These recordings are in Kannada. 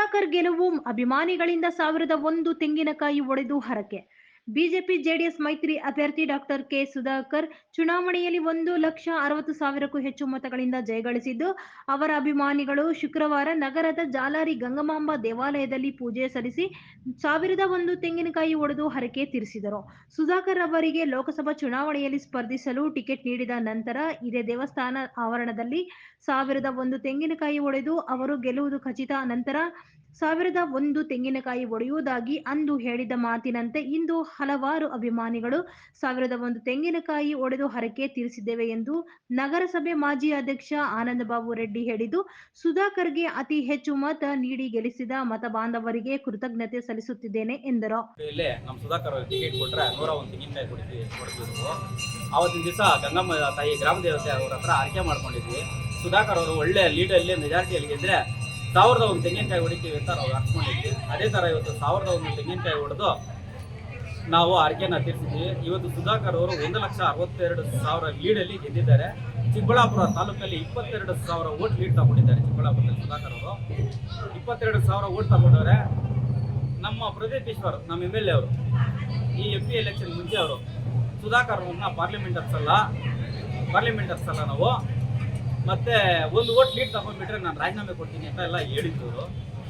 ಸುಧಾಕರ್ ಗೆಲುವು ಅಭಿಮಾನಿಗಳಿಂದ ಸಾವಿರದ ಒಂದು ತೆಂಗಿನಕಾಯಿ ಒಡೆದು ಹರಕೆ. ಬಿಜೆಪಿ ಜೆಡಿಎಸ್ ಮೈತ್ರಿ ಅಭ್ಯರ್ಥಿ ಡಾಕ್ಟರ್ ಕೆ ಸುಧಾಕರ್ ಚುನಾವಣೆಯಲ್ಲಿ ಒಂದು ಲಕ್ಷ ಅರವತ್ತು ಸಾವಿರಕ್ಕೂ ಹೆಚ್ಚು ಮತಗಳಿಂದ ಜಯಗಳಿಸಿದ್ದು, ಅವರ ಅಭಿಮಾನಿಗಳು ಶುಕ್ರವಾರ ನಗರದ ಜಾಲಾರಿ ಗಂಗಮಾಂಬ ದೇವಾಲಯದಲ್ಲಿ ಪೂಜೆ ಸಲ್ಲಿಸಿ ಸಾವಿರದ ಒಂದು ತೆಂಗಿನಕಾಯಿ ಒಡೆದು ಹರಕೆ ತೀರಿಸಿದರು. ಸುಧಾಕರ್ ಅವರಿಗೆ ಲೋಕಸಭಾ ಚುನಾವಣೆಯಲ್ಲಿ ಸ್ಪರ್ಧಿಸಲು ಟಿಕೆಟ್ ನೀಡಿದ ನಂತರ ಇದೇ ದೇವಸ್ಥಾನ ಆವರಣದಲ್ಲಿ ಸಾವಿರದ ಒಂದು ತೆಂಗಿನಕಾಯಿ ಒಡೆದು ಅವರು ಗೆಲ್ಲುವುದು ಖಚಿತ ನಂತರ ಸಾವಿರದ ಒಂದು ತೆಂಗಿನಕಾಯಿ ಒಡೆಯುವುದಾಗಿ ಅಂದು ಹೇಳಿದ ಮಾತಿನಂತೆ ಇಂದು ಹಲವಾರು ಅಭಿಮಾನಿಗಳು ಸಾವಿರದ ಒಂದು ತೆಂಗಿನಕಾಯಿ ಒಡೆದು ಹರಕೆ ತೀರಿಸಿದ್ದೇವೆ ಎಂದು ನಗರಸಭೆ ಮಾಜಿ ಅಧ್ಯಕ್ಷ ಆನಂದಬಾಬು ರೆಡ್ಡಿ ಹೇಳಿದ್ದು, ಸುಧಾಕರ್ಗೆ ಅತಿ ಹೆಚ್ಚು ಮತ ನೀಡಿ ಗೆಲ್ಲಿಸಿದ ಮತ ಬಾಂಧವರಿಗೆ ಕೃತಜ್ಞತೆ ಸಲ್ಲಿಸುತ್ತಿದ್ದೇನೆ ಎಂದರು. ನಮ್ಮ ಸುಧಾಕರ್ ಟಿಕೆಟ್ ಕೊಟ್ಟರೆ ನೂರ ಒಂದು ಆವತ್ತಿನ ದಿವಸ ಗಂಗಮ್ಮ ತಾಯಿ ಗ್ರಾಮ ದೇವತೆ ಅವ್ರ ಹತ್ರ ಆಯ್ಕೆ ಮಾಡ್ಕೊಂಡಿದ್ವಿ. ಸುಧಾಕರ್ ಅವರು ಒಳ್ಳೆ ಲೀಡಲ್ಲಿ ಮೆಜಾರಿಟಿಯಲ್ಲಿ ಗೆದ್ರೆ ಸಾವಿರದ ಒಂದು ತೆಂಗಿನಕಾಯಿ ಹೊಡಿತೀವಿ ಅಂತ ನಾವು ಹಾಕ್ಸ್ಕೊಂಡಿದ್ವಿ ಅದೇ ಥರ ಇವತ್ತು ಸಾವಿರದ ಒಂದು ತೆಂಗಿನಕಾಯಿ ಹೊಡೆದು ನಾವು ಆರ್ಕೆನ ತೀರಿಸಿದ್ವಿ ಇವತ್ತು ಸುಧಾಕರ್ ಅವರು ಒಂದು ಲಕ್ಷ ಅರವತ್ತೆರಡು ಸಾವಿರ ಲೀಡಲ್ಲಿ ಗೆದ್ದಿದ್ದಾರೆ. ಚಿಕ್ಕಬಳ್ಳಾಪುರ ತಾಲೂಕಲ್ಲಿ ಇಪ್ಪತ್ತೆರಡು ಸಾವಿರ ಓಟ್ ಲೀಡ್ ತಗೊಂಡಿದ್ದಾರೆ ಚಿಕ್ಕಬಳ್ಳಾಪುರದಲ್ಲಿ ಸುಧಾಕರ್ ಅವರು. ಇಪ್ಪತ್ತೆರಡು ಸಾವಿರ ಓಟ್ ತಗೊಂಡವ್ರೆ ನಮ್ಮ ಪ್ರದೀಪ್ ಈಶ್ವರ್, ನಮ್ಮ ಎಂ ಎಲ್ ಎ ಅವರು, ಈ ಎಂ ಪಿ ಎಲೆಕ್ಷನ್ ಮುಂಚೆ ಅವರು, ಸುಧಾಕರ್ ಅವ್ರನ್ನ ಪಾರ್ಲಿಮೆಂಟ್ ಅಲ್ಲ ಪಾರ್ಲಿಮೆಂಟ್ ಅಲ್ಲ ನಾವು. ಮತ್ತೆ ಒಂದು ಓಟ್ ಲೀಡ್ ತಗೊಂಡ್ಬಿಟ್ರೆ ನಾನು ರಾಜೀನಾಮೆ ಕೊಡ್ತೀನಿ ಅಂತ ಎಲ್ಲ ಹೇಳಿದ್ರು.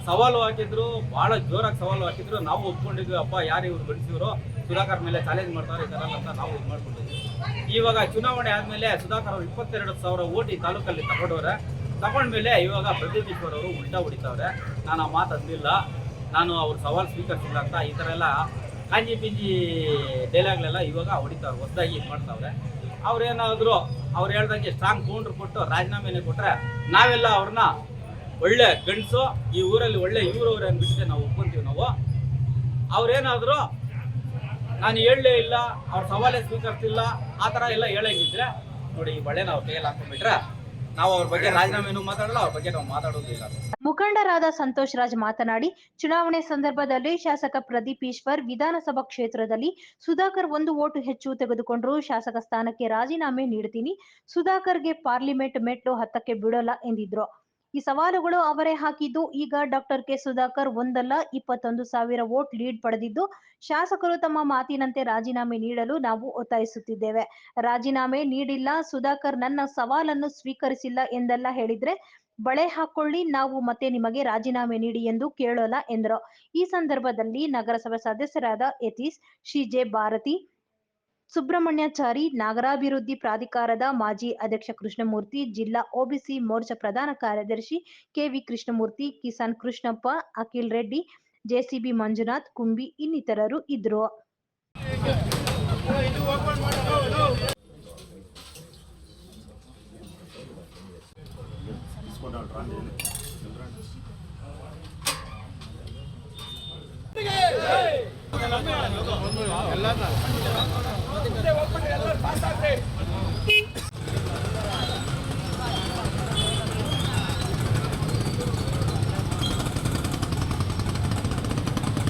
ಸವಾಲು ಹಾಕಿದ್ರು ಬಹಳ ಜೋರಾಗಿ ಸವಾಲು ಹಾಕಿದ್ರು. ನಾವು ಒಪ್ಕೊಂಡಿದ್ವಿ, ಅಪ್ಪ, ಯಾರು ಇವ್ರು ಬೆಳೆಸಿದ್ರು ಸುಧಾಕರ್ ಮೇಲೆ ಚಾಲೆಂಜ್ ಮಾಡ್ತಾರೆ, ಈ ಥರ ಅಂತ ನಾವು ಇದು ಮಾಡ್ಕೊಂಡಿದ್ವಿ ಇವಾಗ ಚುನಾವಣೆ ಆದಮೇಲೆ ಸುಧಾಕರ್ ಅವರು ಇಪ್ಪತ್ತೆರಡು ಸಾವಿರ ಓಟಿ ತಾಲೂಕಲ್ಲಿ ತಗೊಂಡವ್ರೆ. ತಗೊಂಡ್ಮೇಲೆ ಇವಾಗ ಪ್ರದೀಪ್ ಅವರು ಉಲ್ಟಾ ಹೊಡಿತಾವ್ರೆ. ನಾನು ಆ ಮಾತು ಅಂದಿಲ್ಲ. ನಾನು ಅವ್ರ ಸವಾಲು ಸ್ವೀಕರಿಸಿಲ್ಲ ಅಂತ ಈ ಥರ ಎಲ್ಲ ಕಾಂಜಿ ಪಿಂಜಿ ಡೈಲಾಗ್ಲೆಲ್ಲ ಇವಾಗ ಹೊಡಿತಾವ್ರೆ, ಹೊಸದಾಗಿ ಇದು ಮಾಡ್ತಾವ್ರೆ. ಅವ್ರೇನಾದರೂ, ಅವ್ರು ಹೇಳ್ದಂಗೆ ಸ್ಟ್ರಾಂಗ್ ಕೌಂಟ್ರ್ ಕೊಟ್ಟು ರಾಜೀನಾಮೆನೇ ಕೊಟ್ಟರೆ ನಾವೆಲ್ಲ ಅವ್ರನ್ನ ಒಳ್ಳೆ ಗಂಡಸು ಈ ಊರಲ್ಲಿ ಒಳ್ಳೆ ಇವರವ್ರು ಅನ್ಬಿಟ್ಟಿದೆ ನಾವು ಒಪ್ಕೊಂತೀವಿ ನಾವು. ಅವ್ರೇನಾದ್ರು ನಾನು ಹೇಳಲೇ ಇಲ್ಲ, ಅವ್ರ ಸವಾಲೇ ಸ್ವೀಕರಿಸಿಲ್ಲ ಆ ಥರ ಎಲ್ಲ ಹೇಳಂಗಿದ್ರೆ ನೋಡಿ ಈ ಬಳೆ ನಾವು ಕೈಯಲ್ಲಿ ಹಾಕೊಂಡ್ಬಿಟ್ರೆ ನಾವು ಅವ್ರ ಬಗ್ಗೆ ರಾಜೀನಾಮೆನೂ ಮಾತಾಡಲ್ಲ, ಅವ್ರ ಬಗ್ಗೆ ನಾವು ಮಾತಾಡೋದಿಲ್ಲ ಮುಖಂಡರಾದ ಸಂತೋಷ್ ರಾಜ್ ಮಾತನಾಡಿ, ಚುನಾವಣೆ ಸಂದರ್ಭದಲ್ಲಿ ಶಾಸಕ ಪ್ರದೀಪ್ ಈಶ್ವರ್ ವಿಧಾನಸಭಾ ಕ್ಷೇತ್ರದಲ್ಲಿ ಸುಧಾಕರ್ ಒಂದು ಓಟು ಹೆಚ್ಚು ತೆಗೆದುಕೊಂಡರು, ಶಾಸಕ ಸ್ಥಾನಕ್ಕೆ ರಾಜೀನಾಮೆ ನೀಡ್ತೀನಿ, ಸುಧಾಕರ್ಗೆ ಪಾರ್ಲಿಮೆಂಟ್ ಮೆಟ್ಟು ಹತ್ತಕ್ಕೆ ಬಿಡೋಲ್ಲ ಎಂದಿದ್ರು. ಈ ಸವಾಲುಗಳು ಅವರೇ ಹಾಕಿದ್ದು. ಈಗ ಡಾಕ್ಟರ್ ಕೆ ಸುಧಾಕರ್ ಒಂದಲ್ಲ, ಇಪ್ಪತ್ತೊಂದು ಸಾವಿರ ವೋಟ್ ಲೀಡ್ ಪಡೆದಿದ್ದು. ಶಾಸಕರು ತಮ್ಮ ಮಾತಿನಂತೆ ರಾಜೀನಾಮೆ ನೀಡಲು ನಾವು ಒತ್ತಾಯಿಸುತ್ತಿದ್ದೇವೆ. ರಾಜೀನಾಮೆ ನೀಡಿಲ್ಲ, ಸುಧಾಕರ್ ನನ್ನ ಸವಾಲನ್ನು ಸ್ವೀಕರಿಸಿಲ್ಲ ಎಂದೆಲ್ಲ ಹೇಳಿದ್ರೆ, ಬಳೆ ಹಾಕೊಳ್ಳಿ, ನಾವು ಮತ್ತೆ ನಿಮಗೆ ರಾಜೀನಾಮೆ ನೀಡಿ ಎಂದು ಕೇಳೋಲ್ಲ ಎಂದರು. ಈ ಸಂದರ್ಭದಲ್ಲಿ ನಗರಸಭೆ ಸದಸ್ಯರಾದ ಯತೀಶ್ ಶಿಜೆ ಭಾರತಿ ಸುಬ್ರಹ್ಮಣ್ಯಾಚಾರಿ ನಾಗರಾಭಿವೃದ್ಧಿ ಪ್ರಾಧಿಕಾರದ ಮಾಜಿ ಅಧ್ಯಕ್ಷ ಕೃಷ್ಣಮೂರ್ತಿ, ಜಿಲ್ಲಾ ಒಬಿಸಿ ಮೋರ್ಚಾ ಪ್ರಧಾನ ಕಾರ್ಯದರ್ಶಿ K V Krishnamurthy, Kisan Krishnappa, Akhil Reddy, JCB Manjunath, Kumbi ಇನ್ನಿತರರು ಇದ್ರು. ಎಲ್ಲ ಒಪ್ಪಂದ ಎಲ್ಲರೂ ಪಾಸ್ ಆಗ್ರಿ